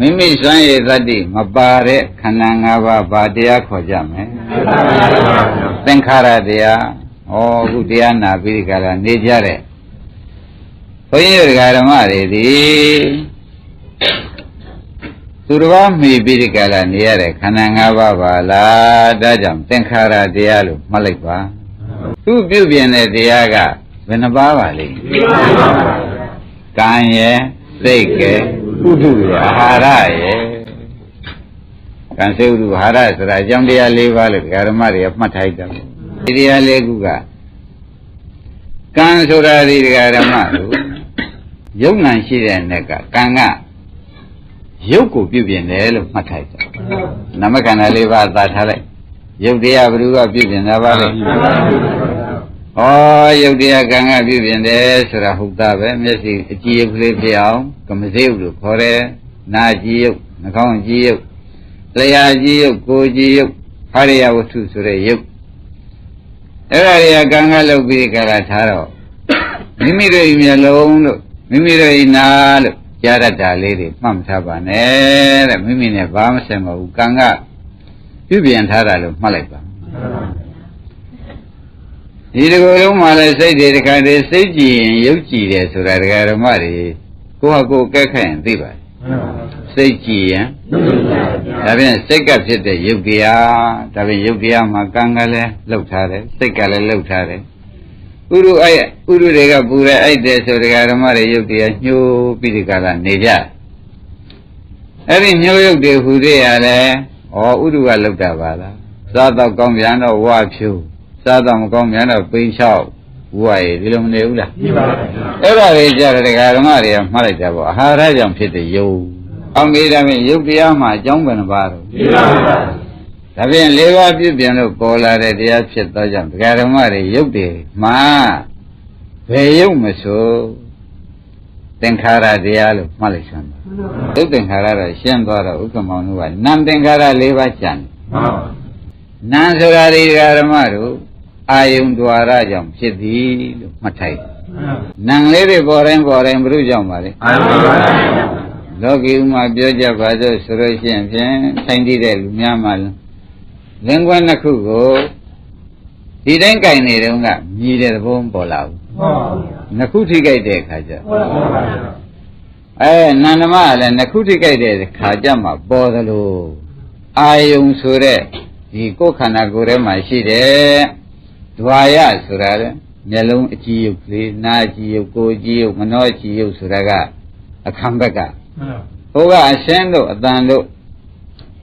မိမိစွမ်းရည်သတ္တိမပါတဲ့ခန္ဓာ၅ပါးဘာတရားခေါ်ကြမလဲသင်္ခါရတရားဩအခုတရားနာပြီးဒီကရနေကြတဲ့ဘုန်းကြီးတို့ဓမ္မတွေဒီသူတစ်ပါးမိပြီးဒီကရနေရတဲ့ခန္ဓာ၅ပါးပါလားဒါကြောင့်သင်္ခါရတရားလို့မှတ်လိုက်ပါသူပြုပြင်တဲ့တရားကဘယ်နှပါးပါလိမ့်ကံရဲ့စိတ်ကဲ ဥဒုရအာဟာရရဲ့ကံစိတ်ဥဒုအာဟာရဆိုတာအကြောင်းတရား၄ပါးလို့ဓမ္မတွေကမှတ်ထားကြတယ်ဒီတရား၄ခုကကံဆိုတာဒီဓမ္မတို့ယုံ nant ရှိတဲ့နဲ့ကကံကရုပ်ကိုပြုပြင်တယ်လို့မှတ်ထားကြတယ်နမခန္ဓာ၄ပါးသာထားလိုက်ရုပ်တရားဘယ်သူကပြုပြင်တာပါလဲ ဩရုပ်တရားကံကပြုပြင်တယ်ဆိုတာဟုတ်တာပဲမျက်စိအကြည့်ရုပ်ကလေးဖြစ်အောင်ကမစေုပ်လို့ခေါ်တယ်နာကြည့်ရုပ်နှာခေါင်းကြည့်ရုပ်လျှာကြည့်ရုပ်ကိုယ်ကြည့်ရုပ်ဟာရယဝတ္ထုဆိုတဲ့ရုပ်အဲ့ဒါတွေကကံကလုပ်ပြီးကြတာထားတော့မိမိတို့မျက်လုံးလို့မိမိတို့နာလို့ကြားရတာလေးတွေမှတ်မထားပါနဲ့တဲ့မိမိနဲ့ဘာမှဆက်မဘူးကံကပြုပြင်ထားတာလို့မှတ်လိုက်ပါ ဒီတကူလုံးမှလည်းစိတ်တွေတခါတည်းစိတ်ကြည်ရင်ရုပ်ကြည်တယ်ဆိုတာဒကာဓမ္မတွေကိုယ့်ဟာကိုယ်ကဲခက်ရင်သိပါတယ်စိတ်ကြည်ရင်ဒါဖြင့်စိတ်ကဖြစ်တဲ့ရုပ်တရားဒါဖြင့်ရုပ်တရားမှာကံကလည်းလှုပ်ထားတယ်စိတ်ကလည်းလှုပ်ထားတယ်ဥရုအဲ့ဥရုတွေကပူရဲအဲ့တဲ့ဆိုဒကာဓမ္မတွေရုပ်တရားညှိုးပြီးဒီကလာနေကြအဲ့ဒီညှိုးရုပ်တွေဟူသေးရလဲဩဥရုကလှုပ်တာပါလားစားတော့ကောင်းပြန်တော့ဝါဖြူ စားတော့မကောင်းပြန်တော့ပိန်လျှောက်ဝါရည်ဒီလိုမနေဘူးလားပြပါပါဗျာအဲ့ဒါတွေကြတဲ့ဒကာဓမ္မတွေကမှတ်လိုက်ကြပါအာဟာရကြောင့်ဖြစ်တဲ့ယုတ်အောင်မေးတယ်ဖြင့်ယုတ်တရားမှာအကြောင်းပဲနှပါတော့ပြပါပါဒါဖြင့်လေးပါးပြုပြင်လို့ပေါ်လာတဲ့တရားဖြစ်သောကြောင့်ဒကာဓမ္မတွေယုတ်တွေမှာဘယ်ယုတ်မဆိုသင်္ခါရတရားလို့မှတ်လိုက်စမ်းပါဒုသင်္ခါရတော့ရှင်းသွားတော့ဥက္ကမောင်တို့ကနံသင်္ခါရ၄ပါးကျန်တယ်မှန်ပါပါနံဆိုတာဒီဒကာဓမ္မတို့ အာယုံ द्वार ကြောင့်ဖြစ်သည်လို့မှတ်ထိုက်တယ်နံလေးတွေပေါ်တိုင်းပေါ်တိုင်းဘုရုကြောင့်ပါလေ အာရုံပါပါ လောကီဥမှာပြောကြပါစို့ဆိုလို့ရှိရင်ဖြင့်ဆိုင်တည်တဲ့လူများမှာလင်ကွန်းတစ်ခုကိုဒီတိုင်းကြိုင်နေတုန်းကမြည်တဲ့သဘောမပေါ်လာဘူး မှန်ပါ နှစ်ခုထိကြိုက်တဲ့အခါကျ မှန်ပါပါ အဲနန္ဒမကလည်းနှစ်ခုထိကြိုက်တဲ့အခါကျမှပေါ်သလိုအာယုံဆိုတဲ့ဒီကိုယ်ခန္ဓာကိုယ်ထဲမှာရှိတဲ့ ဒွါယဆိုတာလေမျက်လုံးအကြည့်ရုပ်ကလေးနားအကြည့်ရုပ်ကိုယ်အကြည့်ရုပ်မနှောအကြည့်ရုပ်ဆိုတာကအခမ်းဘက်ကမှန်ပါဟိုကအရှင်းတို့အတန်တို့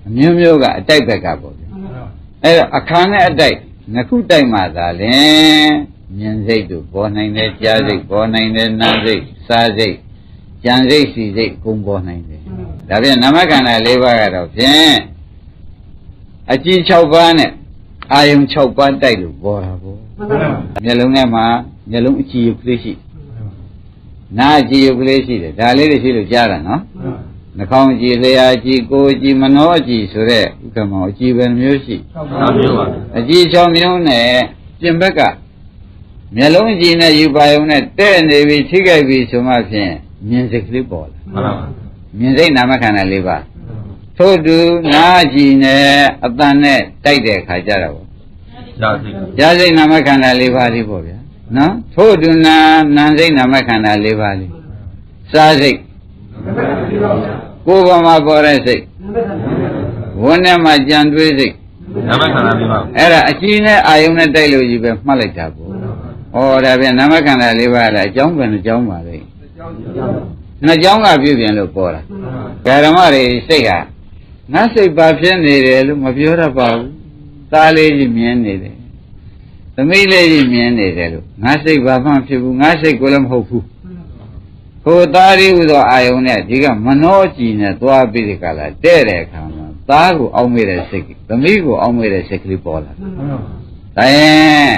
အမျိုးမျိုးကအတိုက်ဘက်ကပေါ့ဗျာအဲ့တော့အခါနဲ့အတိုက်နှစ်ခုတိုက်မှသာလင်မြင်စိတ်တို့ပေါ်နိုင်တယ်ကြားစိတ်ပေါ်နိုင်တယ်နားစိတ်စားစိတ်ကြံစိတ်စီစိတ်အကုန်ပေါ်နိုင်တယ်ဒါပြန်နာမခန္ဓာ၄ပါးကတော့ဖြင့်အကြည့်6ပါးနဲ့ အာယုံ6ပါးတိုက်လို့ပေါ်တာပေါ့မျက်လုံးထဲမှာမျက်လုံးအကြည့်ရုပ်ကလေးရှိနားအကြည့်ရုပ်ကလေးရှိတယ်ဒါလေးတွေရှိလို့ကြားတာနော်နှာခေါင်းကြည်လျာကြည်ကိုယ်ကြည်မနှောကြည်ဆိုတဲ့ဥက္ကမောအကြည်ပဲနှမျိုးရှိမှန်မျိုးပါအကြည်6မျိုးနဲ့ပြင်ဘက်ကမျက်လုံးကြည်နဲ့ယူပါယုံနဲ့တဲ့နေပြီထိခိုက်ပြီဆိုမှဖြင့်မြင်စိတ်ကလေးပေါ်လာမှန်ပါပါမြင်စိတ်နာမခန္ဓာ၄ပါး ထို့တူနာကြည်နဲ့အတန်နဲ့တိုက်တဲ့အခါကျတော့ဒါသိဈာစိတ်နာမခန္ဓာ၄ပါးလေးပေါ့ဗျာနော်ထို့တူနာနာစိတ်နာမခန္ဓာ၄ပါးလေးစားစိတ်ကိုယ်ပေါ်မှာပေါ်တဲ့စိတ်ဝန်းထဲမှာကြံတွေးစိတ်နာမခန္ဓာပြပါအဲ့ဒါအကြည့်နဲ့အာယုံနဲ့တိုက်လို့ကြီးပဲမှတ်လိုက်တာပေါ့။ဩဒါပြန်နာမခန္ဓာလေးပါးလားအကြောင်းပဲနှကြောင်းပါလေ။နှကြောင်းကပြုပြင်လို့ပေါ်တာ။ဓမ္မတွေစိတ်ဟာ ငါစိတ်ပါဖြစ်နေတယ်လို့မပြောတတ်ပါဘူး။သားလေးကြီးမြင်နေတယ်။သမီးလေးကြီးမြင်နေတယ်လို့ငါစိတ်ဘာမှဖြစ်ဘူးငါစိတ်ကိုလည်းမဟုတ်ဘူး။ဟိုသားရီဟူသောအာယုံနဲ့ဒီကမနှောကြည်နဲ့သွားပြီးဒီကလာတဲ့တဲ့အခါမှာသားကိုအောင်းမိတဲ့စိတ်သမီးကိုအောင်းမိတဲ့စိတ်ကလေးပေါ်လာတယ်မှန်ပါဒါရင်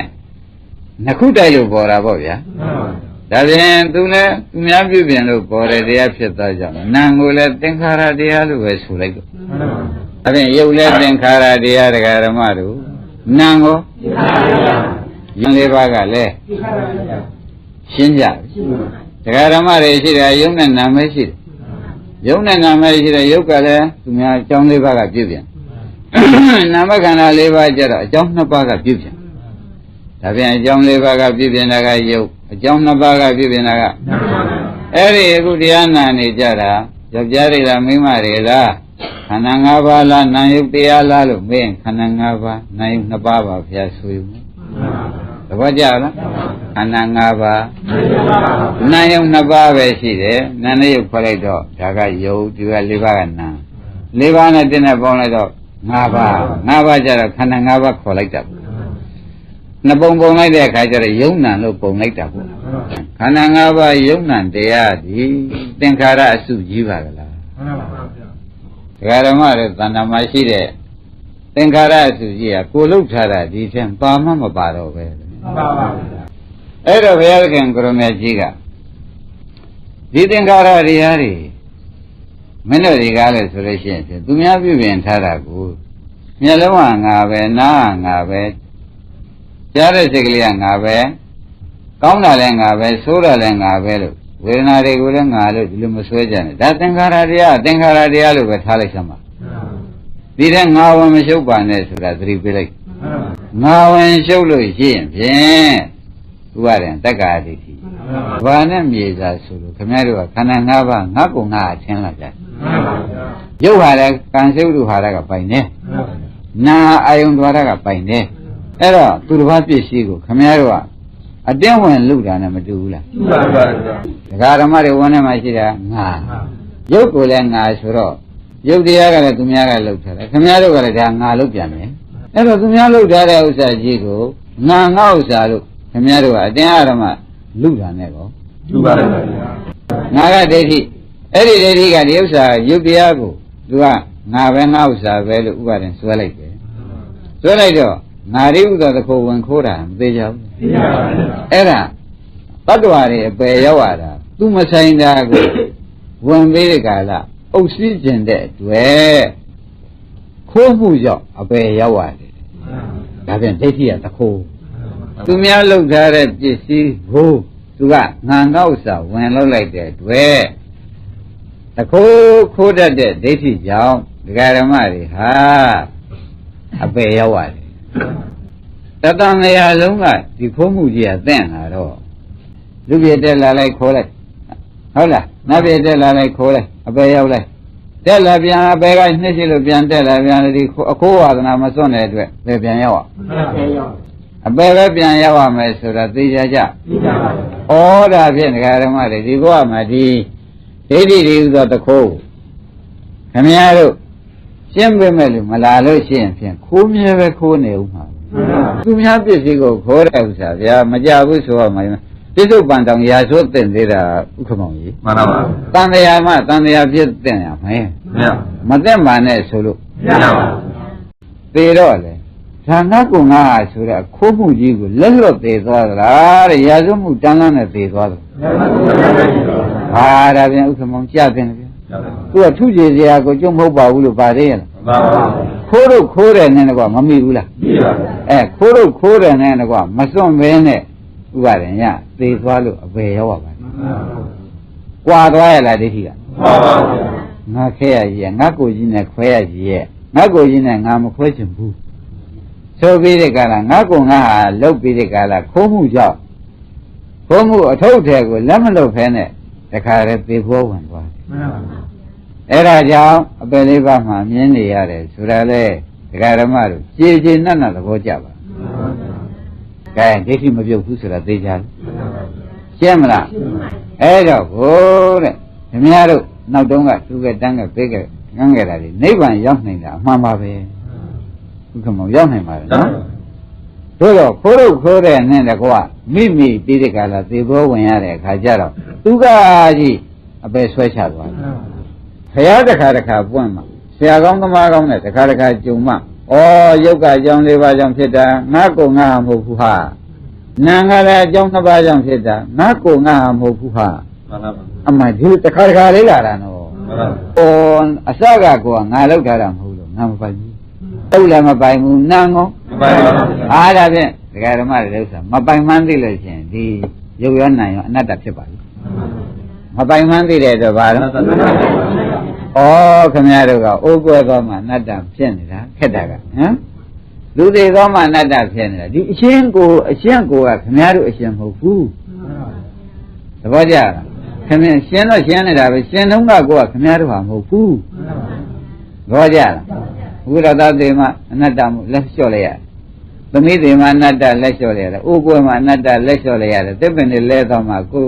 နှစ်ခုတိုက်လို့ပေါ်တာပေါ့ဗျာမှန်ပါ ဒါပြင်သူလည်းသူများပြုပြင်လို့ပေါ်တဲ့တရားဖြစ်သွားကြောင်းနာမ်ကိုလည်းသင်္ခါရတရားလို့ပဲဆိုလိုက်တော့မှန်ပါဒါပြင်ရုပ်လည်းသင်္ခါရတရားတရားဓမ္မတို့နာမ်ကိုယံလေးပါးကလည်းရှင်းကြပြီတရားဓမ္မတွေရှိတယ်ယုံနဲ့နာမ်ပဲရှိတယ်ယုံနဲ့နာမရှိတဲ့ယုတ်ကလည်းသူများအကြောင်းလေးပါးကပြုပြန်နာမခန္ဓာလေးပါးကျတော့အကြောင်းနှစ်ပါးကပြုပြန်ဒါပြန်အကြောင်းလေးပါးကပြုပြန်တာကယုတ် အကြောင်းနှစ်ပါးကပြုပြန်တာကအဲ့ဒီအခုတရားနာနေကြတာယောက်ျားတွေလားမိန်းမတွေလားခန္ဓာ၅ပါးလားနာယုတ်တရားလားလို့မေးရင်ခန္ဓာ၅ပါးနာယုတ်နှစ်ပါးပါဘုရားဆိုယူမယ်သဘောကျလားခန္ဓာ၅ပါးနာယုတ်နှစ်ပါးပဲရှိတယ်နာနဲ့ယုတ်ခေါ်လိုက်တော့ဒါကယုတ်ဒီက၄ပါးကနာ၄ပါးနဲ့တင်းနဲ့ပေါင်းလိုက်တော့၅ပါး၅ပါးကျတော့ခန္ဓာ၅ပါးခေါ်လိုက်တာပေါ့ နှစ်ပုံပုံလိုက်တဲ့အခါကျတော့ယုံနံလို့ပုံလိုက်တာပေါ့ခန္ဓာ၅ပါးယုံနံတရားဒီသင်္ခါရအစုကြီးပါကလားဒကာဓမ္မတွေတဏ္ဍာမရှိတဲ့သင်္ခါရအစုကြီးကကိုလုတ်ထားတာဒီထင်ပါမှမပါတော့ပဲအဲ့တော့ဘုရားသခင်ကိုရမေကြီးကဒီသင်္ခါရတရားတွေမင်းတို့တွေကလည်းဆိုလို့ရှိရင်သူများပြုပြင်ထားတာကိုမျက်လုံးကငါပဲနားကငါပဲ ကြားတဲ့စိတ်ကလေးကငါပဲကောင်းတာလည်းငါပဲဆိုးတာလည်းငါပဲလို့ဝေဒနာတွေကိုလည်းငါလို့ဒီလိုမဆွဲကြနဲ့ဒါသင်္ခါရတရားသင်္ခါရတရားလို့ပဲထားလိုက်စမ်းပါဒီတဲ့ငါဝင်မရှုပ်ပါနဲ့ဆိုတာသတိပေးလိုက်ငါဝင်ရှုပ်လို့ရှိရင်ဖြင့်ဥပါရင်တက္ကာဒိဋ္ဌိဘာနဲ့မြေစာဆိုလို့ခင်ဗျားတို့ကခန္ဓာ၅ပါးငါ့ကုငါအချင်းလာကြရုပ်ဟာလည်းကံစိတ်တို့ဟာလည်းကပိုင်နေနာအာယုံद्वार ကပိုင်နေ အဲ့တော့သူတစ်ပါးပြည့်စည်ကိုခင်ဗျားတို့ကအတင်းဝင်လူတာနဲ့မတူဘူးလားတူပါပါဒကာဓမ္မတွေဝန်ထဲမှာရှိတာငါရုပ်ကိုလည်းငါဆိုတော့ရုပ်တရားကလည်းသူများကလှုပ်ထားတယ်ခင်ဗျားတို့ကလည်းဒါငါလှုပ်ပြန်တယ်အဲ့တော့သူများလှုပ်ထားတဲ့ဥစ္စာကြီးကိုငါငါဥစ္စာလို့ခင်ဗျားတို့ကအတင်းအဓမ္မလူတာနဲ့ကောတူပါပါငါကဒိဋ္ဌိအဲ့ဒီဒိဋ္ဌိကဒီဥစ္စာရုပ်တရားကိုသူကငါပဲငါဥစ္စာပဲလို့ဥပါဒင်ဆွဲလိုက်တယ်ဆွဲလိုက်တော့ ငါရိဥသောတခိုဝင်ခိုးတာမသေးကြဘူးသိပါပါအဲ့ဒါတတ္တဝါတွေအပယ်ရောက်လာတာသူမဆိုင်တာကိုဝင်ပေးတဲ့ကာလအုပ်စည်းခြင်းတဲ့အတွက်ခိုးမှုကြောင့်အပယ်ရောက်ရတယ်ဒါပြန်ဒိဋ္ဌိကတခိုးသူများလှုပ်ထားတဲ့ပစ္စည်းကိုသူကငံငေါ့စာဝင်လှုပ်လိုက်တဲ့အတွက်တခိုးခိုးတတ်တဲ့ဒိဋ္ဌိကြောင့်ဒကာဓမ္မတွေဟာအပယ်ရောက်ရတယ် တတန်နေရာလုံးကဒီခိုးမှုကြီးကတင့်လာတော့လူပြည့်တက်လာလိုက်ခိုးလိုက်ဟုတ်လားနတ်ပြည့်တက်လာလိုက်ခိုးလိုက်အပယ်ရောက်လိုက်တက်လာပြန်အပယ်ကနှစ်ရှိလို့ပြန်တက်လာပြန်ဒီအခိုးဝါဒနာမစွန့်တဲ့အတွက်ပဲပြန်ရောက်အောင်အပယ်ပဲပြန်ရောက်ရမယ်ဆိုတာသိကြကြဩဒါဖြင့်ဒကာဓမ္မတွေဒီဘဝမှာဒီဒိဋ္ဌိတွေဥသောတခိုးခမည်းတော် ရှင်းပေးမယ်လို့မလာလို့ရှိရင်ဖြင့်ခိုးမြဲပဲခိုးနေဦးမှာသူများပစ္စည်းကိုခိုးတဲ့ဥစ္စာဗျာမကြဘူးဆိုတော့မှပြစ္ဆုတ်ပန်တောင်ရာဆိုးတင်သေးတာဥက္ကမောင်ကြီးမှန်ပါပါတန်တရားမှတန်တရားပြည့်တင်ရမယ်မရမတင်ပါနဲ့ဆိုလို့မရပါသေတော့လေဌာနကုငါဟာဆိုတဲ့ခိုးမှုကြီးကိုလက်လွတ်သေးသွားသလားတဲ့ရာဇဝမှုတန်းလန်းနဲ့သေသွားတယ်ဟာဒါပြန်ဥက္ကမောင်ကြတ င်တယ်ဗျာသူကထုကြည်စရာကိုကြုံမဟုတ်ပါဘူးလို့ပါသေးရဲ့လားပါပါခိုးတော့ခိုးတယ်နဲ့ကွာမမိဘူးလားပြီပါအဲခိုးတော့ခိုးတယ်နဲ့ကွာမစွန့်ဘဲနဲ့ဥပါရင်ရသေသွားလို့အပေရောက်ပါပါကွာသွားရလားဒိဋ္ဌိကပါပါငါခဲရကြီးရငါကိုကြီးနဲ့ခွဲရကြီးရဲ့ငါကိုကြီးနဲ့ငါမခွဲချင်ဘူးဆိုပြီးတဲ့ကလာငါကိုငါဟာလုတ်ပြီးတဲ့ကလာခိုးမှုကြောင့်ခိုးမှုအထုပ်ထဲကိုလက်မလုတ်ဖဲနဲ့တခါတည်းသေဖို့ဝင်သွားတယ်မှန်ပါပါ အဲ့ဒါကြောင့်အပယ်လေးပါးမှာမြင်နေရတယ်ဆိုတာလေဒကာဓမ္မတို့ကြည်ကြည်နတ်နတ်သဘောကျပါကဲဒိဋ္ဌိမပြုတ်ဘူးဆိုတာသိကြတယ်ရှင်းမလားအဲ့တော့ဘိုးတဲ့ခင်ဗျားတို့နောက်တုန်းကသူကတန်းကပေးကငန်းခဲ့တာဒီနိဗ္ဗာန်ရောက်နိုင်တာအမှန်ပါပဲဥက္ကမောရောက်နိုင်ပါလေနော်တို့တော့ခိုးတော့ခိုးတဲ့နဲ့တကွာမိမိပြီးတဲ့ကလာသေဘောဝင်ရတဲ့အခါကျတော့သူကကြီး အပယ်ဆွဲချသွားတယ်ဘုရားတစ်ခါတစ်ခါပွင့်မှာဆရာကောင်းသမားကောင်းနဲ့တစ်ခါတစ်ခါကြုံမှဩယုတ်ကအကြောင်းလေးပါးကြောင့်ဖြစ်တာငါကိုငါမဟုတ်ဘူးဟာနာငါလည်းအကြောင်းနှစ်ပါးကြောင့်ဖြစ်တာငါကိုငါမဟုတ်ဘူးဟာမှန်ပါပါအမှဒီတစ်ခါတစ်ခါလေးလာတာနော်မှန်ပါပါဩအစကကိုကငါလောက်ထားတာမဟုတ်လို့ငါမပိုင်ဘူးတုတ်လည်းမပိုင်ဘူးနာငောမပိုင်ပါဘူးအားဒါဖြင့်ဒကာဓမ္မတွေဥစ္စာမပိုင်မှန်းသိလို့ရှိရင်ဒီယုတ်ရောနာရောအနတ္တဖြစ်ပါလိမ့် မပိုင်မှန်းသိတဲ့အတွက်ဘာလို့ဩခမရတို့ကအိုးကွဲသွားမှအနတ္တဖြစ်နေတာခက်တာကဟမ်လူတွေသွားမှအနတ္တဖြစ်နေတာဒီအရှင်းကိုအရှင်းကိုကခမရတို့အရှင်းမဟုတ်ဘူးသဘောကျလားခမင်းရှင်းတော့ရှင်းနေတာပဲရှင်းတော့ကကိုကခမရတို့ဟာမဟုတ်ဘူးသဘောကျလားဘုရားသာသေမအနတ္တမှုလက်လျှော့လိုက်ရသမီးသေမအနတ္တလက်လျှော့လိုက်ရတယ်အိုးကွဲမအနတ္တလက်လျှော့လိုက်ရတယ်တစ်ပင်နဲ့လဲသွားမှကို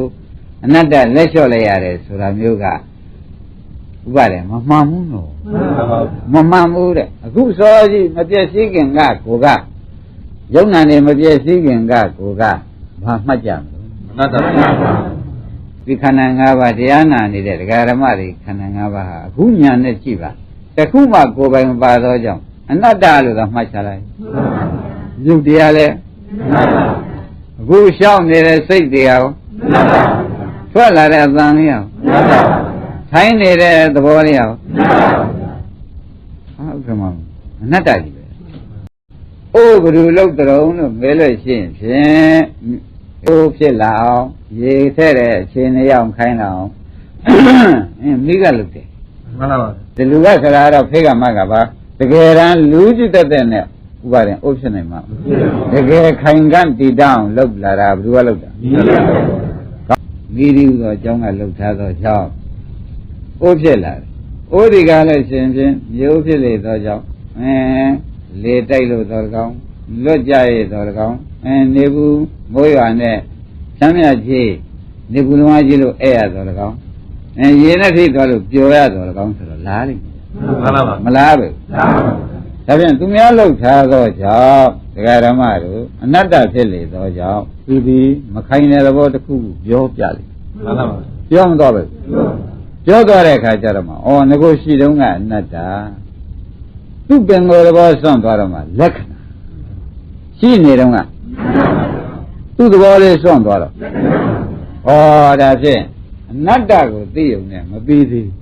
အနတ္တလက်လျှော့လိုက်ရတယ်ဆိုတာမျိုးကဥပါလေမမှန်ဘူးနော်မမှန်ဘူးတဲ့အခုစောကြီးမပြည့်စည်ခင်ကကိုကယုံနာနေမပြည့်စည်ခင်ကကိုကဘာမှတ်ကြမလို့အနတ္တဒီခန္ဓာ၅ပါးတရားနာနေတဲ့ဒကာရမတွေခန္ဓာ၅ပါးဟာအခုညာနဲ့ကြည့်ပါတခုမှကိုယ်ပိုင်မပါသောကြောင့်အနတ္တလို့သာမှတ်ချလိုက်ယုတ်တရားလဲအခုရှောင်းနေတဲ့စိတ်တရားကို ထွက်လာတဲ့အသံလေးရောထိုင်းနေတဲ့သဘောလေးရောဟုတ်ကဲ့မအနတ္တကြီးပဲအိုးဘယ်လိုလုပ်ကြုံလို့မဲလို့ရှိရင်ဖြင့်အိုးဖြစ်လာအောင်ရေထဲတဲ့အခြေအနေရောက်ခိုင်းလာအောင်အင်းမိကလုပ်တယ်မှန်လားပါဒီလူကခရာတော့ဖေးကမကပါတကယ်တမ်းလူကြည့်တတ်တဲ့နဲ့ဥပါရင်အုပ်ဖြစ်နိုင်မှာတကယ်ခိုင်ကန့်တည်တောင်းလုပ်လာတာဘယ်သူကလုပ်တာ မိရီဟူသောအကြောင်းကလှုပ်ထားသောကြောင့်အိုးဖြစ်လာတယ်။အိုးဒီကလည်းရှင်ဖြင့်မျိုးဖြစ်လေသောကြောင့်အဲလေတိုက်လို့သောကောင်းလွတ်ကြရသောကောင်းအဲနေဘူးမိုးရွာနဲ့ချမ်းမြကြီးနေဘူးလုံးအကြီးလို့အဲ့ရသောကောင်းအဲရေနဲ့ထိသွားလို့ပျော်ရသောကောင်းဆိုတော့လားလိမ့်မယ်မှန်လားပါမလားပဲဒါပြန်သူများလှုပ်ထားသောကြောင့်ဒကာရမတို့အနတ္တဖြစ်လေသောကြောင့်သူဒီမခိုင်တဲ့သဘောတစ်ခုခုပြောပြလိမ့် မှန်လားပါပြောမတော့ပဲပြောသွားတဲ့အခါကျတော့မှဩငကိုရှိတုန်းကအနတ္တသူ့ပင်ကိုယ်သဘောစွန့်သွားတော့မှလက္ခဏာရှိနေတုန်းကသူ့သဘောလေးစွန့်သွားတော့ဩဒါဖြင့်အနတ္တကိုသိုံနဲ့မပြီးသေးဘူး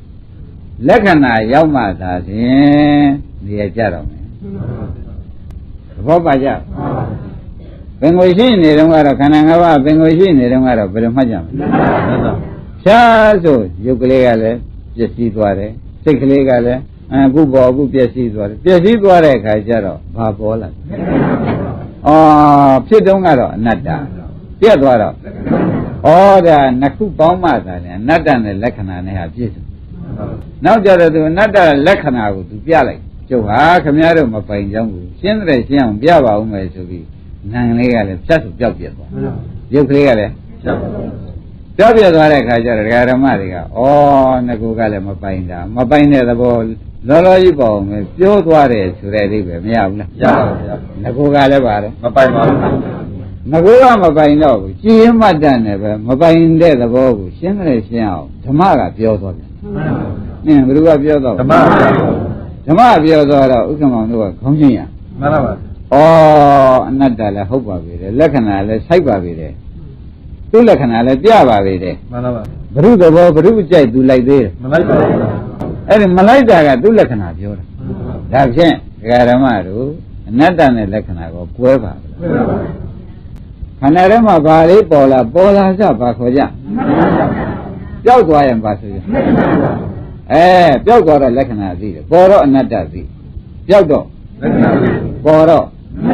လက္ခဏာရောက်မှသာဖြင့်နေရကြတော့မယ်သဘောပါကြ ပင်ကိုရှိနေတုန်းကတော့ခန္ဓာ၅ပါးပင်ကိုရှိနေတုန်းကတော့ဘယ်လိုမှတ်ကြမလဲမှန်လားဖြားဆိုရုပ်ကလေးကလည်းပျက်စီးသွားတယ်စိတ်ကလေးကလည်းအခုပေါ်အခုပျက်စီးသွားတယ်ပျက်စီးသွားတဲ့အခါကျတော့ဘာပေါ်လာအော်ဖြစ်တုန်းကတော့အနတ္တပြက်သွားတော့ဩဒါနှစ်ခုပေါင်းမှသာတယ်အနတ္တနဲ့လက္ခဏာနဲ့ဟာပြည့်စုံနောက်ကြတော့သူအနတ္တလက္ခဏာကိုသူပြလိုက်ကျုပ်ဟာခမည်းတော်မပိုင်ကြောင်းကိုရှင်းတယ်ရှင်းအောင်ပြပါဦးမယ်ဆိုပြီး ငံလေးကလည်းဖြတ်ဆိုပြောက်ပြက်သွားရုပ်ကလေးကလည်းရှင်းပါပြောပြသွားတဲ့ခါကျတော့ဒကာဓမ္မတွေကဩငကူကလည်းမပိုင်တာမပိုင်တဲ့သဘောလောလောကြီးပေါ့မယ်ပြောသွားတယ်ဆိုတဲ့အိဗယ်မရဘူးလားရပါဗျာငကူကလည်းပါတယ်မပိုင်ပါဘူးငကူကမပိုင်တော့ဘူးကြည်ရင်မှတ်တတ်တယ်ပဲမပိုင်တဲ့သဘောကိုရှင်းတယ်ရှင်းအောင်ဓမ္မကပြောသွားတယ်အင်းဘယ်သူကပြောတော့ဓမ္မပါဗျာဓမ္မပြောသွားတော့ဥက္ကမောင်တို့ကခေါင်းချင်းရမှန်လားပါ ဩအနတ္တလည်းဟုတ်ပါပြီလေလက္ခဏာလည်းစိုက်ပါပြီလေသူ့လက္ခဏာလည်းပြပါပြီလေမှန်လားပါဘုရုသဘောဘုရုကြိုက်သူလိုက်သေးတယ်မလိုက်ပါဘူးအဲ့ဒီမလိုက်တာကသူ့လက္ခဏာပြောတာဒါဖြင့်ဒကာဓမ္မတို့အနတ္တနဲ့လက္ခဏာကိုကွဲပါဘူးခန္ဓာထဲမှာဘာလေးပေါ်လာပေါ်လာစဘာခေါ်ကြပျောက်သွားရင်ဘာဆိုကြအဲပျောက်သွားတော့လက္ခဏာသိတယ်ပေါ်တော့အနတ္တသိပျောက်တော့လက္ခဏာသိပေါ်တော့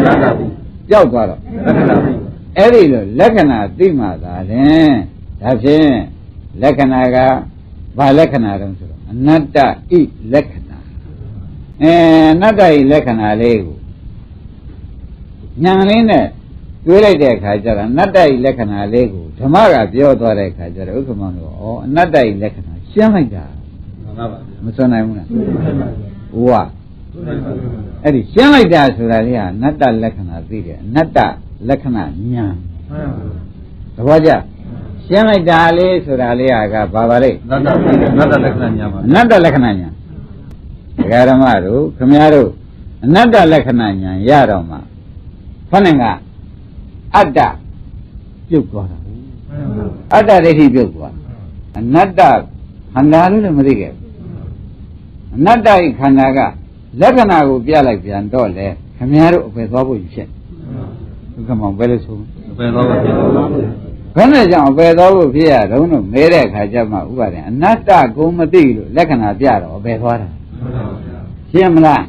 လက္ခဏာသိပျောက်သွားတော့လက္ခဏာသိအဲ့ဒီလိုလက္ခဏာသိမှသာလင်ဒါဖြင့်လက္ခဏာကဘာလက္ခဏာတုံးဆိုတော့အနတ္တဣလက္ခဏာအဲအနတ္တဣလက္ခဏာလေးကိုညာလေးနဲ့တွေးလိုက်တဲ့အခါကျတော့အနတ္တဣလက္ခဏာလေးကိုဓမ္မကပြောသွားတဲ့အခါကျတော့ဥက္ကမတို့ဩအနတ္တဣလက္ခဏာရှင်းလိုက်တာမှန်လားပါမစွန်နိုင်ဘူးလားဝါ အဲ့ဒီရှင်းလိုက်တာဆိုတာလေးကအနတ္တလက္ခဏာသိတယ်အနတ္တလက္ခဏာညာသဘောကျရှင်းလိုက်တာလေးဆိုတာလေးကဘာပါလဲနတ္တနတ္တလက္ခဏာညာပါအနတ္တလက္ခဏာညာဒကာရမတို့ခမည်းတော်အနတ္တလက္ခဏာညာရတော့မှခဏကအတ္တပြုတ်သွားတာအတ္တဒိဋ္ဌိပြုတ်သွားအနတ္တခန္ဓာလို့လည်းမသိခဲ့ဘူးအနတ္တဤခန္ဓာက လက္ခဏာကိုပြလိုက်ပြန်တော့လေခမည်းတော်အပယ်သွားဖို့ဖြစ်ဘုကမောင်ပဲလို့ဆိုဘယ်တော့ပါဖြစ်ဩဘယ်နဲ့ကြောင့်အပေတော်ဖို့ဖြစ်ရတုံးလို့မဲတဲ့အခါကျမှဥပါဒံအနတ္တကိုမသိလို့လက္ခဏာပြတော့အပေသွားတာရှင်းမလား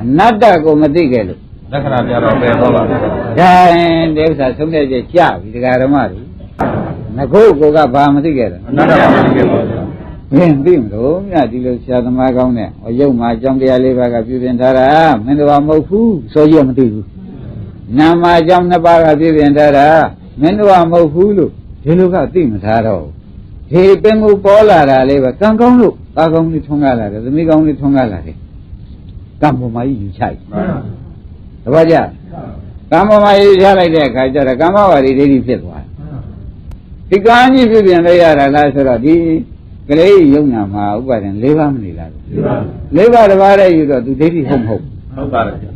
အနတ္တကိုမသိခဲ့လို့လက္ခဏာပြတော့ပဲတော့ပါဗျာဒါရင်ဒီဥစ္စာဆုံးဖြတ်ချက်ကြပြီဒကာဓမ္မတို့ငကိုကိုကဘာမသိခဲ့တာအနတ္တပါသိခဲ့ပါဗျာ ဘယ်သိမလို့မြတ်ဒီလိုဆရာသမားကောင်းတဲ့ဟောရုပ်မှာအကြောင်းတရားလေးပါးကပြုပြင်ထားတာမင်းတို့ကမဟုတ်ဘူးဆိုရမသိဘူးနာမအကြောင်းနှစ်ပါးကပြုပြင်ထားတာမင်းတို့ကမဟုတ်ဘူးလို့ဒီလိုကသိမထားတော့ဘူးဒီပင်ကိုပေါ်လာတာလေးပဲကံကောင်းလို့ကာကောင်းလေးထွန်းကားလာတယ်သမီးကောင်းလေးထွန်းကားလာတယ်ကံပေါ်မှာကြီးယူချိုက်တပည့်ကြကံပေါ်မှာယူချလိုက်တဲ့အခါကျတော့ကမ္မဝါဒီဒိဋ္ဌိဖြစ်သွားတယ်ဒီကံကြီးပြုပြင်လိုက်ရတာလားဆိုတော့ဒီ ကလေးယုံနာမှာဥပါဒံ၄ပါးမနေလား၄ပါးတစ်ပါးတည်းယူတော့သူဒိဋ္ဌိဟုတ်မဟုတ်ဟုတ်ပါတယ်ဗျာ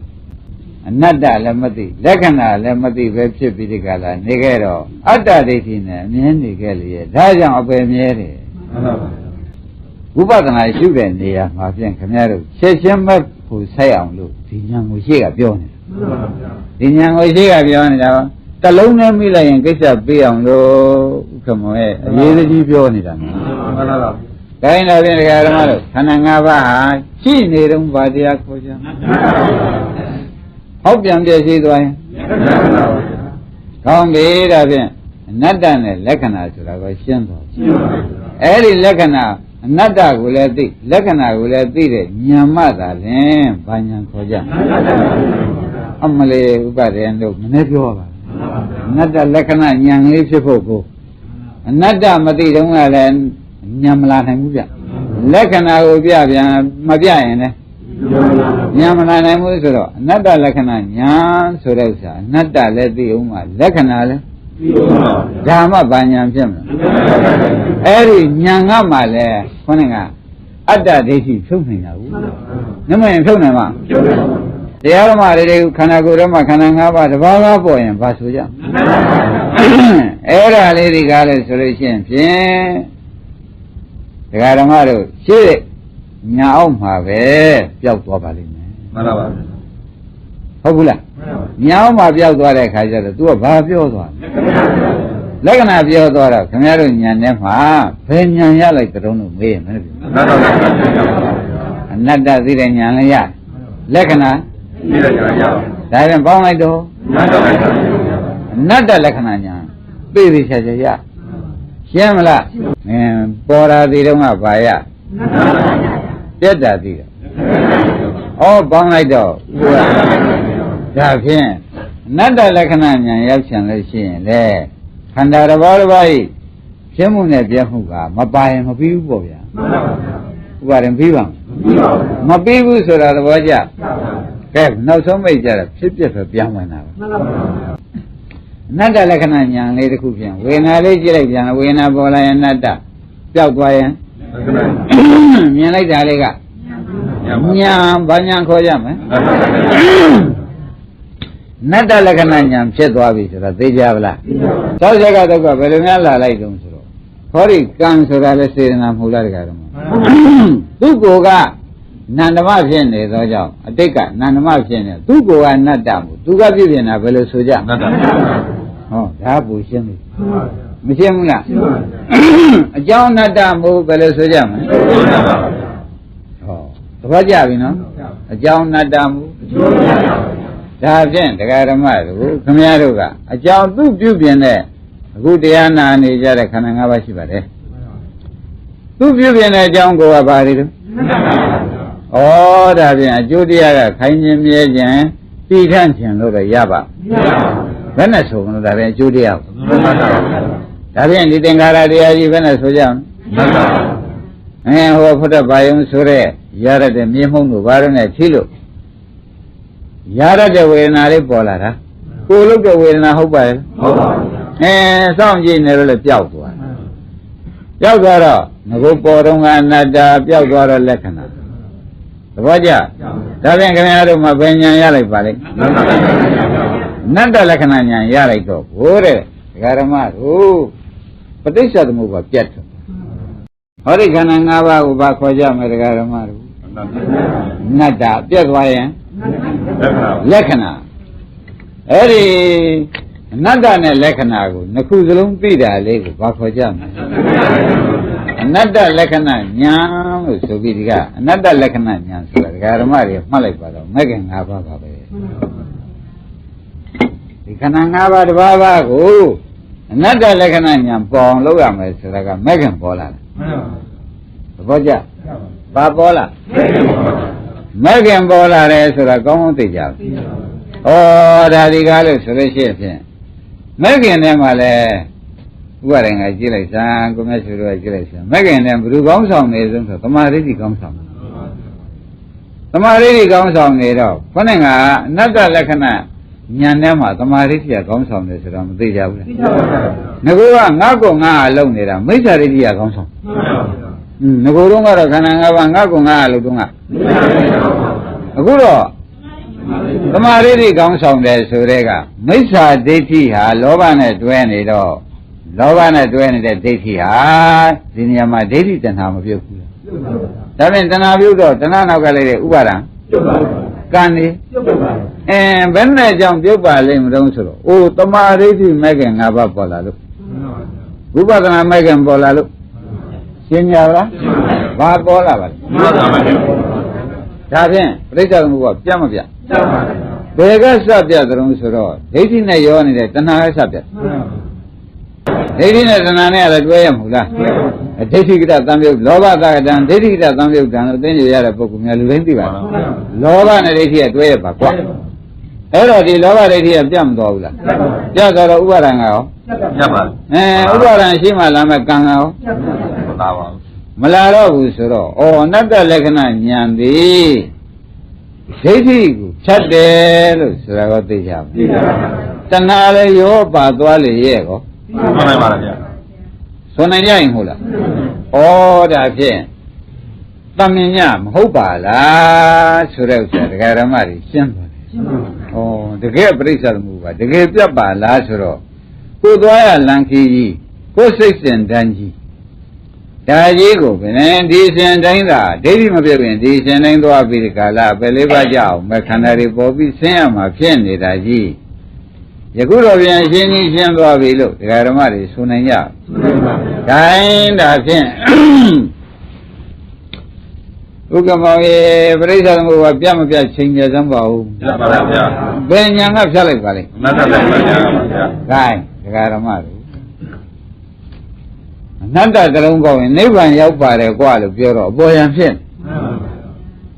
အနတ္တလည်းမသိလက္ခဏာလည်းမသိပဲဖြစ်ပြီးဒီကလာနေခဲ့တော့အတ္တဒိဋ္ဌိနဲ့အမြဲနေခဲ့လေဒါကြောင့်အပယ်မြဲတယ်မှန်ပါပါဝိပဿနာရှုတဲ့နေရာမှာဖြင့်ခင်ဗျားတို့ချက်ချင်းမဲ့ကိုဆက်အောင်လို့ဒီဉာဏ်ကိုရှေ့ကပြောနေတာမှန်ပါဗျာဒီဉာဏ်ကိုရှေ့ကပြောနေတာပါတလုံးနဲ့မိလိုက်ရင်ကိစ္စပေးအောင်လို့ဥက္ကမောရဲ့အရေးကြီးပြောနေတာနော် မှန်ပါပါ။ဒါရင်တော့ဖြင့်ဒကာဓမ္မတို့ခန္ဓာ၅ပါးဟာရှိနေတုန်းဗာတရားခေါ်ကြ။ဟောက်ပြန်ပြည့်စည်သွားရင်လက္ခဏာပါဗျာကောင်းပြီဒါဖြင့်အနတ္တနဲ့လက္ခဏာဆိုတာကိုရှင်းသွားပြီရှင်းပါဗျာ။အဲ့ဒီလက္ခဏာအနတ္တကိုလည်းသိလက္ခဏာကိုလည်းသိတဲ့ဉာဏ်မှသာလင်ဘာဉာဏ်ခေါ်ကြ။အမလေးဥပဒေတို့မနေ့ပြောပါအနတ္တလက္ခဏာဉာဏ်လေးဖြစ်ဖို့ကိုအနတ္တမသိတုန်းကလည်း ဉာဏ်မလာနိုင်ဘူးဗျ။လက္ခဏာကိုပြပြန်မပြရင်လည်းဉာဏ်မလာနိုင်ဘူးဆိုတော့အနတ္တလက္ခဏာဉာဏ်ဆိုတဲ့ဥစ္စာအနတ္တလည်းသိအောင်မှလက္ခဏာလည်းပြီးတော့ပါဗျာဒါမှဘာဉာဏ်ဖြစ်မလဲအဲ့ဒီဉာဏ်ကမှလည်းခေါင်းကအတ္တဒိဋ္ဌိဖြုတ်နေတာဘူးနမရင်ဖြုတ်နိုင်မှာကျုပ်ပါတရားဓမ္မတွေခန္ဓာကိုယ်ထဲမှာခန္ဓာ၅ပါးတစ်ပါးပါးပေါ်ရင်ဘာဆိုကြအဲ့ဒါလေးတွေကလည်းဆိုလို့ရှိရင်ဖြင့် တရားဓမ္မတို့ရှေ့ညာအောင်မှာပဲပျောက်သွားပါလိမ့်မယ်မှန်ပါပါဗျာဟုတ်ဘူးလားညာအောင်မှာပျောက်သွားတဲ့ခါကျတော့ तू ကဘာပြောသွားလဲလက္ခဏာပြောသွားတော့ခင်ဗျားတို့ညာထဲမှာဘယ်ညာရလိုက်တဲ့တုံးလို့မေးရင်မင်းတို့မှန်ပါပါဗျာအနတ္တသိတဲ့ညာလည်းရလက္ခဏာပြီးတော့ကြာရအောင်ဒါပြန်ပေါင်းလိုက်တော့မှန်ပါပါဗျာအနတ္တလက္ခဏာညာသိသိချာချာရရှင်းမလား အင်းပေါ်တာဒီတုန်းကဘာရပြက်တာသိတယ်ဩပေါင်းလိုက်တော့ဒါဖြင့်အနတ္တလက္ခဏာညာရောက်ချင်လို့ရှိရင်လေခန္ဓာတစ်ပါးတစ်ပါးဤဖြစ်မှုနဲ့ပြည့်မှုကမပါရင်မပြီးဘူးပေါ့ဗျာမှန်ပါပါဗျာဥပါရင်ပြီးပါမလားပြီးပါဘူးမပြီးဘူးဆိုတာသဘောကျကဲနောက်ဆုံးမိတ်ကြတာဖြစ်ဖြစ်ပဲပြောင်းဝင်တာပဲမှန်ပါပါဗျာ အနတ္တလက္ခဏာညာလေးတစ်ခုဖြင့်ဝေဒနာလေးကြည့်လိုက်ပြန်ဝေဒနာပေါ်လာရင်အနတ္တပျောက်သွားရင်လက္ခဏာမြင်လိုက်တာလေးကညာပါညာဘာညာခေါ်ကြမလဲမှန်ပါပါဗျာနတ္တလက္ခဏာညာဖြစ်သွားပြီဆိုတော့သိကြပါလားသောဇက်ကတော့ကဘယ်လိုများလာလိုက်တုံးဆိုတော့ခေါရိကံဆိုတာလဲစေတနာမဟုတ်လားတကားတော့သူကိုယ်က နန္ဒမဖြစ်နေသောကြောင့်အတိတ်ကနန္ဒမဖြစ်နေသူကိုယ်ကနတ္တမို့သူကပြည့်ပြင်တာဘယ်လိုဆိုကြနတ္တပါဟောဒါပူရှင်းပြီမှန်ပါဗျာမရှင်းဘူးလားအကြောင်းနတ္တမို့ဘယ်လိုဆိုကြမလဲမှန်ပါပါဟောသဘောကျပြီနော်အကြောင်းနတ္တမို့ကျိုးပါဗျာဒါဖြင့်တရားဓမ္မတို့ခမည်းတော်ကအကြောင်းသူပြုပြင်တဲ့အခုတရားနာနေကြတဲ့ခန္ဓာ၅ပါးရှိပါတယ်သူပြုပြင်တဲ့အကြောင်းကိုကဘာတွေလဲ ဩဒါဖြင့်အကျိုးတရားကခိုင်းခြင်းမြဲခြင်းတည်ထန့်ခြင်းလို့တော့ရပါဘယ်နဲ့ဆိုမလို့ဒါဖြင့်အကျိုးတရားကိုမှန်ပါပါဒါဖြင့်ဒီသင်္ခါရတရားကြီးဘယ်နဲ့ဆိုကြအောင်မှန်ပါပါအဲဟိုဖုဒ္ဓဘာယုံဆိုတဲ့ရရတဲ့မြေမှုန့်တို့ဘာလို့နဲ့ဖြီးလို့ရရတဲ့ဝေဒနာလေးပေါ်လာတာကိုယ်လုတ်တဲ့ဝေဒနာဟုတ်ပါရဲ့ဟုတ်ပါဘူးအဲစောင့်ကြည့်နေလို့လည်းပျောက်သွားပျောက်သွားတော့ငကုပေါ်တော့ကအနတ္တပျောက်သွားတော့လက္ခဏာ သဘောကျဒါဖြင့်ခင်ဗျားတို့မှဘယ်ဉာဏ်ရလိုက်ပါလိမ့်မှန်ပါပါနတ္တလက္ခဏာဉာဏ်ရလိုက်တော့ဘိုးတဲ့ဒကာရမတို့ပဋိစ္စသမုပ္ပါပြတ်တယ်ဟောဒီခန္ဓာ၅ပါးကိုဘာခေါ်ကြမလဲဒကာရမတို့နတ္တပြတ်သွားရင်လက္ခဏာလက္ခဏာအဲ့ဒီအနတ္တနဲ့လက္ခဏာကိုနှစ်ခုစလုံးသိတာလေးကိုဘာခေါ်ကြမလဲအနတ္တလက္ခဏာညာ လို့ဆိုပြီးဒီကအနတ္တလက္ခဏာညာဆိုတာဒကာဓမ္မတွေမှတ်လိုက်ပါတော့မဲ့ခင်၅ပါးပါပဲဒီခန္ဓာ၅ပါးတစ်ပါးပါးကိုအနတ္တလက္ခဏာညာပေါ်အောင်လုပ်ရမယ်ဆိုတာကမဲ့ခင်ပေါ်လာတယ်သဘောကျဘာပေါ်လာမဲ့ခင်ပေါ်လာတယ်ဆိုတာကောင်းကောင်းသိကြဘူးဩဒါဒီကားလို့ဆိုလို့ရှိရင်ဖြင့်မဲ့ခင်ထဲမှာလဲ ဥပါဒင်ကကြည့်လိုက်စမ်းကိုမြတ်ဆွေတို့ကကြည့်လိုက်စမ်းမဲ့ခင်ထဲဘယ်သူကောင်းဆောင်နေဆုံးဆိုသမာဓိတိကောင်းဆောင်တယ်သမာဓိတိကောင်းဆောင်နေတော့ခေါင်းကအနတ္တလက္ခဏာဉာဏ်ထဲမှာသမာဓိတိကကောင်းဆောင်တယ်ဆိုတော့မသိကြဘူးလားငကောကငါ့ကိုငါအလုံးနေတာမိစ္ဆာဒိဋ္ဌိကကောင်းဆောင်อืมငကောတော့ကတော့ခန္ဓာ၅ပါးငါ့ကိုငါအလုံးတော့ငါအခုတော့သမာဓိတိကောင်းဆောင်တယ်ဆိုတဲ့ကမိစ္ဆာဒိဋ္ဌိဟာလောဘနဲ့တွဲနေတော့ လောဘနဲ့တွဲနေတဲ့ဒိဋ္ဌိဟာဒီနေရာမှာဒိဋ္ဌိတဏှာမပြုတ်ဘူးလားဒါဖြင့်တဏှာပြုတ်တော့တဏှာနောက်ကလေးတွေဥပါဒံကံနေအဲဘယ်နဲ့ကြောင့်ပြုတ်ပါလိမ့်မလို့ဆိုတော့အိုးတမာဒိဋ္ဌိမဲ့ခင်၅ပါးပေါ်လာလို့ဝိပဿနာမဲ့ခင်ပေါ်လာလို့ရှင်းကြလားဘာပေါ်လာပါလဲဒါဖြင့်ပြိဿသမုပ္ပါပြတ်မပြတ်ဘယ်ကစပြတ်သတုံးဆိုတော့ဒိဋ္ဌိနဲ့ရောနေတဲ့တဏှာကစပြတ် ဒိဋ္ဌိနဲ့တဏှာနဲ့လည်းတွဲရမဟုတ်လားအဒိဋ္ဌိကတသံယုတ်လောဘသာကတံဒိဋ္ဌိကတသံယုတ်တံလို့သိနေရတဲ့ပုဂ္ဂိုလ်များလူတိုင်းသိပါလားလောဘနဲ့ဒိဋ္ဌိကတွဲရပါကွာအဲ့တော့ဒီလောဘဒိဋ္ဌိကပြတ်မသွားဘူးလားပြတ်သွားတော့ဥပါဒံကရောရပါအဲဥပါဒံရှိမှလာမဲ့ကံကရောလာပါမလာတော့ဘူးဆိုတော့ဩအနတ္တလက္ခဏာဉာဏ်သည်ဒိဋ္ဌိကိုဖြတ်တယ်လို့ဆိုတာကိုသိကြပါဘူးတဏှာလည်းရောပါသွားလေရဲ့ကော မှန်ပါပါဗျာဆိုနိုင်ကြရင်ဟုတ်လားဩဒါဖြင့်တမင်ညမဟုတ်ပါလားဆိုတဲ့ဥစ္စာဒကာရမတွေရှင်းသွားတယ်ဩတကယ်ပြိဿသမုပ္ပါတကယ်ပြတ်ပါလားဆိုတော့ကိုယ်သွားရလန်ခီကြီးကိုယ်စိတ်စင်တန်းကြီးဒါကြီးကိုဘယ်နဲ့ဒီရှင်တိုင်းသာဒိဋ္ဌိမပြတ်ရင်ဒီရှင်တိုင်းသွားပြီးဒီကာလပဲလေးပါးကြအောင်မဲ့ခန္ဓာတွေပေါ်ပြီးဆင်းရမှာဖြစ်နေတာကြီး ယခုတော့ပြန်ရှင်းကြီးရှင်းသွားပြီလို့ဒကာဓမ္မတွေဆိုနိုင်ကြ။ဒါင်းဒါဖြင့်ဥက္ကမောင်ရေပြိဿသမုပ္ပါပြတ်မပြတ်ချိန်ကြစမ်းပါဦးရပါပါဗျာ။ဘယ်ညာကဖြတ်လိုက်ပါလိမ့်မတ်တက်ပါဗျာဗျာ။ဒါင်းဒကာဓမ္မတွေအနတ္တတလုံးကောင်းရင်နိဗ္ဗာန်ရောက်ပါတယ်ကွာလို့ပြောတော့အပေါ်ယံဖြစ်နေ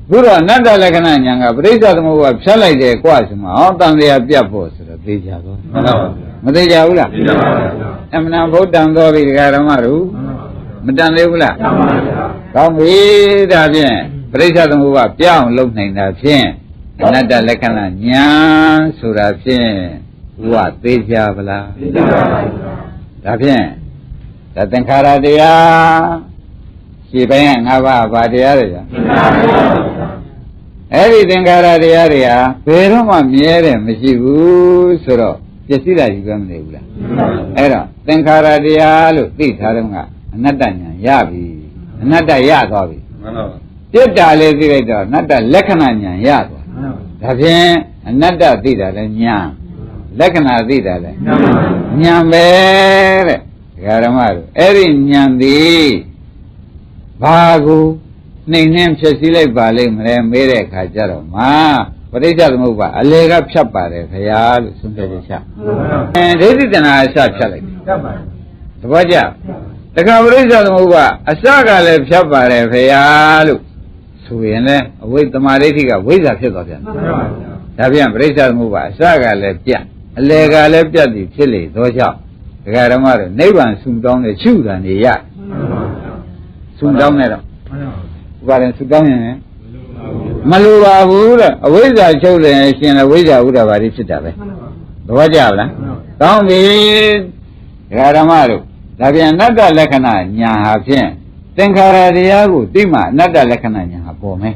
ခုတော့အနတ္တလက္ခဏာညာကပရိစ္ဆသမုပ္ပါဖြတ်လိုက်တယ်ကွာဆိုမှဟောတန်တရားပြတ်ဖို့ဆိုတော့ သိကြတော့မှန်ပါပါမသိကြဘူးလားရပါပါဗျာအမှန်တန်ဘုဒ္ဓံတော်ပြီဒကာဓမ္မတို့မတန်သေးဘူးလားကောင်းပြီဒါဖြင့်ပရိစ္ဆသမုပ္ပါပြောင်းလုံနိုင်တာဖြင့်အနတ္တလက္ခဏာညာဆိုတာဖြင့်ဘုရားသိကြပါလားဒါဖြင့်ဒါသင်္ခါရတရားရှင်းပိုင်းက၅ပါးဗာတရားတွေကြာ အဲ့ဒီသင်္ခါရတရားတွေဟာဘယ်တော့မှမြဲတယ်မရှိဘူးဆိုတော့ပျက်စီးတာကြီးပဲမနေဘူးလားအဲ့တော့သင်္ခါရတရားလို့သိထားတော့ကအနတ္တညာရပြီအနတ္တရသွားပြီမှန်ပါပါပြစ်တာလေးသိလိုက်တော့အနတ္တလက္ခဏာညာရသွားဒါဖြင့်အနတ္တသိတာလည်းညာလက္ခဏာသိတာလည်းညာပဲတဲ့ဒကာရမတို့အဲ့ဒီညာသည်ဘာကို နှိမ်နှင်းဖြစ်စည်းလိုက်ပါလိမ့်မလဲမေးတဲ့အခါကျတော့မာပရိစ္ဆေသမုပ္ပါအလေကဖြတ်ပါတယ်ခရားလို့ဆုံးဖြတ်ချက်ချအဲဒိဋ္ဌိတနာအစဖြတ်လိုက်တယ်သဘောကျတခါပရိစ္ဆေသမုပ္ပါအစကလည်းဖြတ်ပါတယ်ခရားလို့ဆိုရင်လည်းအဝိသမာဓိဋ္ဌိကဝိဇ္ဇာဖြစ်သွားပြန်တယ်ဒါပြန်ပရိစ္ဆေသမုပ္ပါအစကလည်းပြတ်အလေကလည်းပြတ်ပြီးဖြစ်လေသောကြောင့်ဒကာဓမ္မတို့နိဗ္ဗာန်ဆူတောင်းတဲ့ရှုတာနေရဆူတောင်းနေတော့ဥ ပါရင်ဆူတောင်းရင်လည်းမလိုပါဘူးတဲ့အဝိဇ္ဇာချုပ်တယ်ရှင်လည်းဝိဇ္ဇာဥဒ္ဒဘာတိဖြစ်တာပဲသဘောကျလားကောင်းပြီဒကာဓမ္မတို့ဒါပြန်အနတ္တလက္ခဏာညာဟာဖြင့်သင်္ခါရတရားကိုသိမှအနတ္တလက္ခဏာညာဟာပေါ်မယ်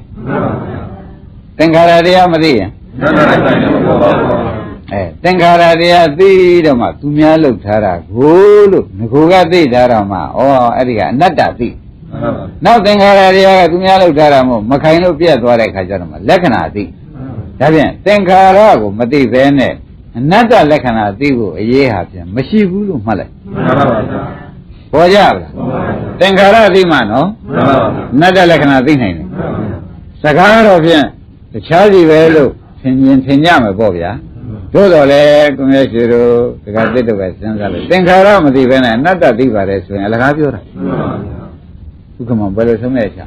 သင်္ခါရတရားမသိရင်ရပါပါဗျာအဲသင်္ခါရတရားသိတော့မှသူများလုပ်ထားတာကိုလို့ငကိုကသိထားတော့မှဩအဲ့ဒီကအနတ္တသိမှ န်ပါပါနောက်သင်္ခါရတရားကသူများလုပ်ထားတာမို့မခိုင်လို့ပြတ်သွားတဲ့ခါကျတော့မှလက္ခဏာသိဒါဖြင့်သင်္ခါရကိုမသိဘဲနဲ့အနတ္တလက္ခဏာသိဖို့အရေးဟာပြန်မရှိဘူးလို့မှတ်လိုက်မှန်ပါပါဗျာပေါ်ကြပါလားသင်္ခါရသိမှနော်မှန်ပါပါအနတ္တလက္ခဏာသိနိုင်တယ်စကားတော့ဖြင့်တခြားစီပဲလို့သင်ရင်သင်ကြမယ်ပေါ့ဗျာသို့တော်လည်းကိုမြတ်ရှိတို့တခါတစ်တော့ပဲစဉ်းစားလို့သင်္ခါရမသိဘဲနဲ့အနတ္တသိပါတယ်ဆိုရင်အလကားပြောတာ ဥက္ကမဘယ်လိုဆုံးလဲချာ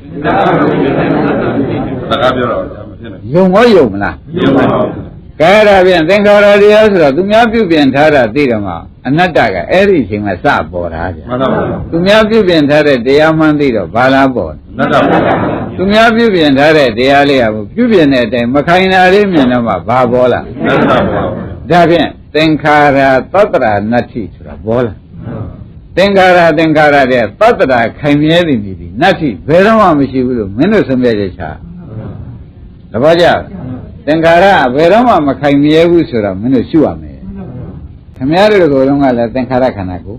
စကားပြောတော့ဗျာမဖြစ်နိုင်ယုံမောယုံမလားဘူးမှန်ပါပါကဲဒါဖြင့်သင်္ခါရတရားဆိုတော့သူများပြုပြင်ထားတာသိတယ်မှာအနတ္တကအဲ့ဒီအချိန်မှာစပေါ်တာဗျာမှန်ပါပါသူများပြုပြင်ထားတဲ့တရားမှန်းသိတော့ဘာလားပေါ်တယ်နတ်တော်ပါသူများပြုပြင်ထားတဲ့တရားလေးကပြုပြင်တဲ့အတိုင်းမခိုင်တာလေးမြင်တော့မှဘာပေါ်လာနတ်တော်ပါဒါဖြင့်သင်္ခါရသတ္တရာနတ္ထိဆိုတာပေါ်လာ သင်္ခါရသင်္ခါရတဲ့သတ္တရာခိုင်မြဲသည်မြည်သည်နတ္ထိဘယ်တော့မှမရှိဘူးလို့မင်းတို့ဆုံးဖြတ်ချက်ချတပည့်ကြသင်္ခါရဘယ်တော့မှမခိုင်မြဲဘူးဆိုတော့မင်းတို့ရှုရမယ်ခင်ဗျားတို့ကိုယ်လုံးကလည်းသင်္ခါရခန္ဓာကို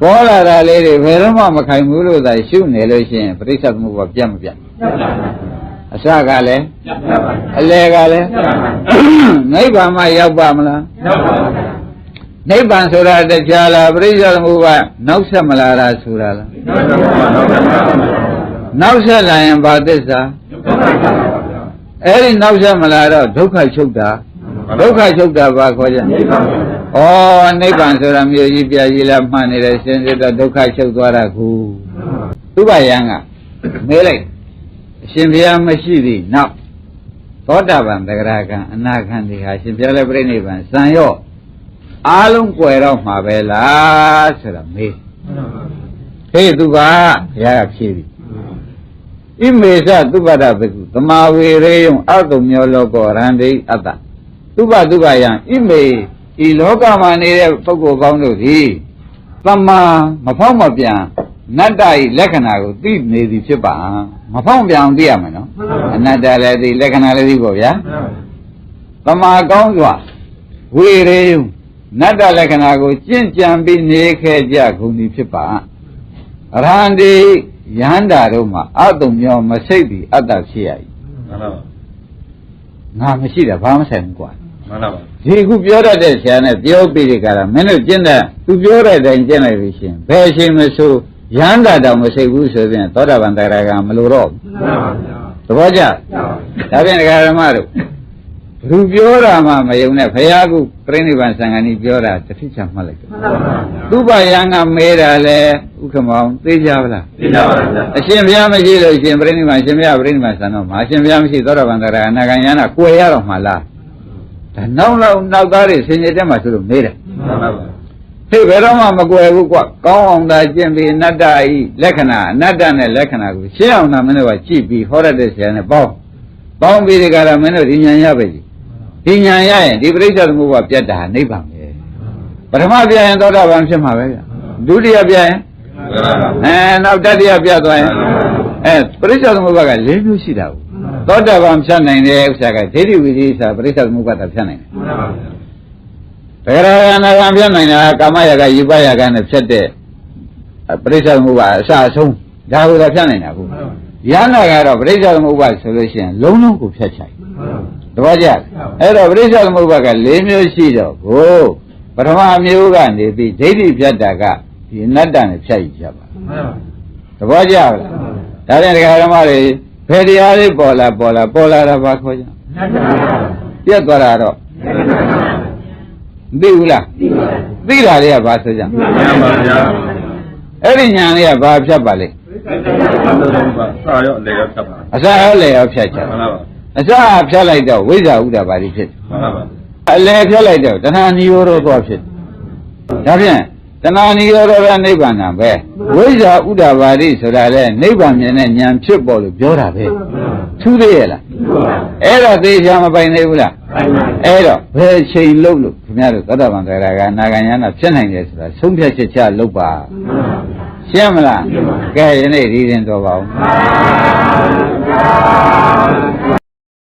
ပေါ်လာတာလေးတွေဘယ်တော့မှမခိုင်ဘူးလို့သာရှုနေလို့ရှိရင်ပြိဿသမုပ္ပါပြတ်မပြတ်အစကလည်းအလယ်ကလည်းနိဗ္ဗာန်မှရောက်ပါမလား နိဗ္ဗာန်ဆိုတာတရားလားပြိဿသမုပ္ပါနောက်ဆက်မလာတာဆိုတာလားနောက်ဆက်လာရင်ဘာသစ္စာအဲ့ဒီနောက်ဆက်မလာတော့ဒုက္ခချုပ်တာဒုက္ခချုပ်တာဘာခေါ်ကြလဲဩနိဗ္ဗာန်ဆိုတာမြို့ကြီးပြကြီးလားမှန်နေတယ်ရှင်စစ်တော့ဒုက္ခချုပ်သွားတာကူသူ့ဘာယံကမေးလိုက်အရှင်ဘုရားမရှိသည်နောက်သောတာပန်တဂရကံအနာခံဒီဟာရှင်ဘုရားလည်းပြိဋိဘံစံရော့ အားလုံးကွယ်တော့မှာပဲလားဆိုတော့မေးဟေးသူကဘုရားကဖြေပြီဣမေသသုဘဒဘိကုသမာဝေရေယံအတုမျောလောကောရန္တိအတ္တသုဘသုဘယံဣမေဤလောကမှာနေတဲ့ပုဂ္ဂိုလ်ကောင်းတို့သည်တမ္မာမဖောက်မပြန်နတ္တဤလက္ခဏာကိုသိနေသည်ဖြစ်ပါမဖောက်ပြန်အောင်သိရမယ်နော်အနတ္တလည်းသိလက္ခဏာလည်းသိပေါ့ဗျာတမ္မာကောင်းစွာဝေရေယံ နတ္တလက္ခဏာကိုကျင့်ကြံပြီးနေခဲ့ကြကုန်သည်ဖြစ်ပါအရဟန္တိယန္တာတို့မှာအတုံမျောမစိတ်သည်အတ္တဖြစ်ရ၏မှန်ပါပါငါမရှိတာဘာမှဆိုင်ဘူးကွာမှန်ပါပါဒီခုပြောတတ်တဲ့ဆရာနဲ့ပြောပြီးဒီကရာမင်းတို့ကျင့်တဲ့သူပြောတဲ့အတိုင်းကျင့်လိုက်ပြီရှင်ဘယ်အချိန်မဆိုရဟန္တာတောင်မစိတ်ဘူးဆိုရင်သောတာပန်တရားကမလိုတော့ဘူးသဘောကျဒါဖြင့်ဒကာဓမ္မတို့ ဘသူပြောတာမှမယုံနဲ့ဘုရားကုပြိဋိဘံသံဃာနီပြောတာတစ်ထိချမှတ်လိုက်တယ်သူ့ဘာယံကမဲတာလဲဥက္ကမောင်သိကြပါလားသိကြပါဗျာအရှင်ဘုရားမရှိလို့ရှင်ပြိဋိဘံရှင်ဘုရားပြိဋိဘံသံတော်မှာအရှင်ဘုရားမရှိသောတာပန်တရားအနာဂံယန္တာကိုယ်ရတော့မှလားဒါနောက်နောက်နောက်သားတွေဆင်ញတဲ့မှာဆိုလို့မေးတယ်မှန်ပါပါဟေ့ဘယ်တော့မှမကွယ်ဘူးကွကောင်းအောင်သာကျင့်ပြီးအနတ္တဤလက္ခဏာအနတ္တနဲ့လက္ခဏာကိုရှင်းအောင်သာမင်းတို့ကကြည့်ပြီးဟောရတဲ့ဆရာနဲ့ပေါင်းပေါင်းပြီးဒီကရမင်းတို့ဒီဉာဏ်ရပဲကြီး ဒီဉာဏ်ရရင်ဒီပရိစ္ဆေသမုပ္ပါပြတ်တာနိဗ္ဗာန်ပဲပထမပြရင်သောတာပန်ဖြစ်မှာပဲဗျဒုတိယပြရင်မှန်ပါပါအဲနောက်တတိယပြသွားရင်အဲပရိစ္ဆေသမုပ္ပါက၄မျိုးရှိတာကိုသောတာပန်ဖြတ်နိုင်တဲ့ဥစ္စာကဒိဋ္ဌိဝိသေစာပရိစ္ဆေသမုပ္ပါတာဖြတ်နိုင်တယ်မှန်ပါပါဘယ်ရဟနာကံပြတ်နိုင်တာကာမရာဂယူပရာဂနဲ့ဖြတ်တဲ့ပရိစ္ဆေသမုပ္ပါအစအဆုံးဒါကိုသာဖြတ်နိုင်တာဘူးယန္နာကတော့ပရိစ္ဆေသမုပ္ပါဆိုလို့ရှိရင်လုံးလုံးကိုဖြတ်ချိုက် တပည့်ကြအဲ့တော့ပရိစ္ဆေသမုပ္ပါက၄မျိုးရှိတော့ကိုပထမမျိုးကနေပြီးဒိဋ္ဌိဖြတ်တာကဒီအနတ္တနဲ့ဖြတ်ယူကြပါတပည့်ကြလားဒါပြန်ဒကာဓမ္မတွေဘယ်တရားလေးပေါ်လာပေါ်လာပေါ်လာတာဘာခေါ်ကြပြတ်သွားတာတော့မသိဘူးလားသိတာလေးကဘာဆိုကြမှန်ပါဗျာအဲ့ဒီညာလေးကဘာဖြတ်ပါလိမ့်စာရောအလေရောဖြတ်ပါအစအလဲရောဖြတ်ချင်မှန်ပါပါ အစဖြတ်လိုက်တော့ဝိဇ္ဇာဥဒ္ဒါပါတိဖြစ်တယ်မှန်ပါပါအလဲဖြတ်လိုက်တော့တဏှာနိရောဓသွားဖြစ်တယ်ဒါဖြင့်တဏှာနိရောဓကနိဗ္ဗာန်ပဲဝိဇ္ဇာဥဒ္ဒါပါတိဆိုတာလဲနိဗ္ဗာန်မြင်တဲ့ဉာဏ်ဖြစ်ပေါ်လို့ပြောတာပဲထူးသေးရဲ့လားအဲ့တော့သေချာမပိုင်သေးဘူးလားအဲ့တော့ဘယ်ချိန်လုံးလို့ခင်ဗျားတို့သတ္တဗံတရားကနာဂဉာဏဖြစ်နိုင်တယ်ဆိုတာဆုံးဖြတ်ချက်ချလုပ်ပါရှင်းမလားကဲယနေ့ဒီရင်တော်ပါဦး